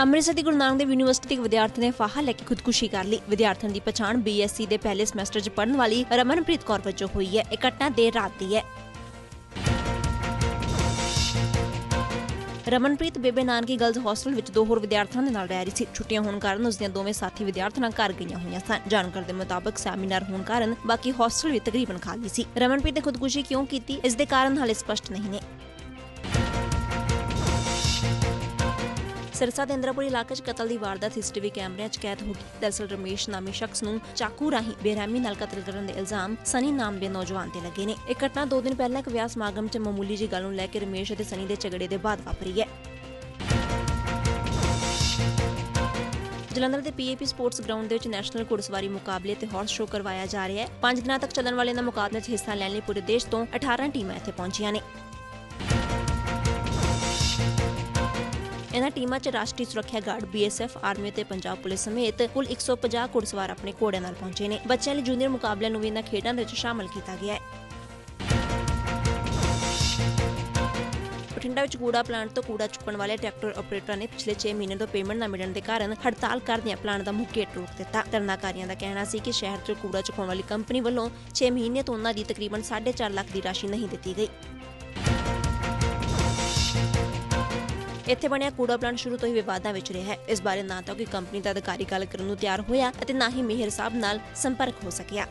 ਅੰਮ੍ਰਿਤਸਰ ਦੀ ਗੁਰੂ ਨਾਨਕ ਦੇਵ ਯੂਨੀਵਰਸਿਟੀ ਦੇ ਵਿਦਿਆਰਥੀ ਨੇ ਫਾਹਾ ਲੈ ਕੇ ਖੁਦਕੁਸ਼ੀ ਕਰ ਲਈ। ਵਿਦਿਆਰਥਣ ਦੀ ਪਛਾਣ ਬੀਐਸਸੀ ਦੇ ਪਹਿਲੇ ਸਮੈਸਟਰ 'ਚ ਪੜ੍ਹਨ ਵਾਲੀ ਰਮਨਪ੍ਰੀਤ ਕੌਰ ਵਜੋਂ ਹੋਈ ਹੈ। ਇਹ ਘਟਨਾ ਦੇਰ ਰਾਤ ਦੀ ਹੈ। ਰਮਨਪ੍ਰੀਤ ਬੇਬੇ ਨਾਨਕੀ ਗਰਲਜ਼ ਹੋਸਟਲ ਵਿੱਚ ਦੋ ਹੋਰ ਵਿਦਿਆਰਥੀਆਂ ਦੇ ਨਾਲ ਰਹਿ ਰਹੀ ਸੀ। ਛੁੱਟੀਆਂ ਹੋਣ ਕਾਰਨ ਉਸ ਦੀਆਂ ਦੋਵੇਂ ਸਾਥੀ ਵਿਦਿਆਰਥਣਾਂ ਘਰ ਗਈਆਂ ਹੋਈਆਂ ਸਨ। ਜਾਣਕਾਰੀ ਦੇ ਮੁਤਾਬਕ ਸੈਮੀਨਾਰ ਹੋਣ ਕਾਰਨ ਬਾਕੀ ਹੋਸਟਲ ਵੀ ਤਕਰੀਬਨ ਖਾਲੀ ਸੀ। ਰਮਨਪ੍ਰੀਤ ਨੇ ਖੁਦਕੁਸ਼ੀ ਕਿਉਂ ਕੀਤੀ? ਇਸ ਦੇ ਕਾਰਨ ਹਾਲੇ ਸਪਸ਼ਟ ਨਹੀਂ ਨੇ। ਸਿਰਸਾ ਦੇ ਇੰਦਰਾਪੁਰੀ ਇਲਾਕੇ 'ਚ ਕਤਲ ਦੀ ਵਾਰਦਾਤ ਸੀਸੀਟੀਵੀ ਕੈਮਰਿਆਂ 'ਚ ਕੈਦ ਹੋ ਗਈ। ਦਰਅਸਲ ਰਮੇਸ਼ ਨਾਮੀ ਸ਼ਖਸ ਨੂੰ ਚਾਕੂ ਰਾਹੀਂ ਬੇਰਹਿਮੀ ਨਾਲ ਕਤਲ ਕਰਨ ਦੇ ਇਲਜ਼ਾਮ ਸਨੀ ਨਾਮ ਦੇ ਨੌਜਵਾਨ ਤੇ ਲੱਗੇ ਨੇ। ਇਹ ਘਟਨਾ ਦੋ ਦਿਨ ਪਹਿਲਾਂ ਇੱਕ ਵਿਆਹ ਸਮਾਗਮ 'ਚ ਮਾਮੂਲੀ ਜੀ ਗੱਲ ਨੂੰ ਲੈ ਕੇ ਰਮੇਸ਼ ਅਤੇ ਸਨੀ ਦੇ ਝਗੜੇ ਦੇ ਬਾਅਦ ਵਾਪਰੀ ਹੈ। ਜਲੰਧਰ ਦੇ ਪੀਏਪੀ ਸਪੋਰਟਸ ਗਰਾਊਂਡ ਦੇ ਵਿੱਚ ਨੈਸ਼ਨਲ ਘੁੜਸਵਾਰੀ ਮੁਕਾਬਲੇ ਤੇ ਹਾਰਸ ਸ਼ੋਅ ਕਰਵਾਇਆ ਜਾ ਰਿਹਾ ਹੈ। 5 ਦਿਨਾਂ ਤੱਕ ਚੱਲਣ ਵਾਲੇ ਇਹਨਾਂ ਮੁਕਾਬਲਿਆਂ 'ਚ ਹਿੱਸਾ ਲੈਣ ਲਈ ਪੂਰੇ ਦੇਸ਼ ਤੋਂ 18 ਟੀਮਾਂ ਇੱਥੇ ਪਹੁੰਚੀਆਂ ਨੇ। ਇਹਨਾਂ ਟੀਮਾਂ 'ਚ ਰਾਸ਼ਟਰੀ ਸੁਰੱਖਿਆ ਗਾਰਡ ਬੀਐਸਐਫ, ਆਰਮੀ ਤੇ ਪੰਜਾਬ ਪੁਲਿਸ ਸਮੇਤ ਕੁੱਲ 150 ਘੁੜਸਵਾਰ ਆਪਣੇ ਘੋੜਿਆਂ ਨਾਲ ਪਹੁੰਚੇ ਨੇ। ਬੱਚਿਆਂ ਲਈ ਜੂਨੀਅਰ ਮੁਕਾਬਲਿਆਂ ਨੂੰ ਵੀ ਇਹਨਾਂ ਖੇਡਾਂ ਵਿੱਚ ਸ਼ਾਮਲ ਕੀਤਾ ਗਿਆ ਹੈ। ਬਠਿੰਡਾ ਵਿੱਚ ਕੂੜਾ ਪਲਾਂਟ ਤੋਂ ਕੂੜਾ ਚੁੱਕਣ ਵਾਲੇ ਟਰੈਕਟਰ ਆਪਰੇਟਰਾਂ ਨੇ ਪਿਛਲੇ 6 ਮਹੀਨੇ ਤੋਂ ਪੇਮੈਂਟ ਨਾ ਮਿਲਣ ਦੇ ਕਾਰਨ ਹੜਤਾਲ ਕਰਦਿਆਂ ਪਲਾਂਟ ਦਾ ਮੁੱਖ ਗੇਟ ਰੋਕ ਦਿੱਤਾ। ਧਰਨਾਕਾਰੀਆਂ ਦਾ ਕਹਿਣਾ ਸੀ ਕਿ ਸ਼ਹਿਰ 'ਚ ਕੂੜਾ ਚੁਕਾਉਣ ਵਾਲੀ ਕੰਪਨੀ ਵੱਲੋਂ 6 ਮਹੀਨੇ ਤੋਂ ਉਹਨਾਂ ਦੀ ਤਕਰੀਬਨ 4.5 ਲੱਖ ਦੀ ਰਾਸ਼ੀ ਨਹੀਂ ਦਿੱਤੀ ਗਈ। ਇੱਥੇ ਬਣਿਆ ਕੂੜਾ ਪਲਾਂਟ ਸ਼ੁਰੂ ਤੋਂ ਹੀ ਵਿਵਾਦਾਂ ਵਿੱਚ ਰਿਹਾ ਹੈ। ਇਸ ਬਾਰੇ ਨਾ ਤਾਂ ਕੋਈ ਕੰਪਨੀ ਦਾ ਅਧਿਕਾਰੀ ਗੱਲ ਕਰਨ ਨੂੰ ਤਿਆਰ ਹੋਇਆ ਅਤੇ ਨਾ ਹੀ ਮਿਹਰ ਸਾਹਿਬ ਨਾਲ ਸੰਪਰਕ ਹੋ ਸਕਿਆ।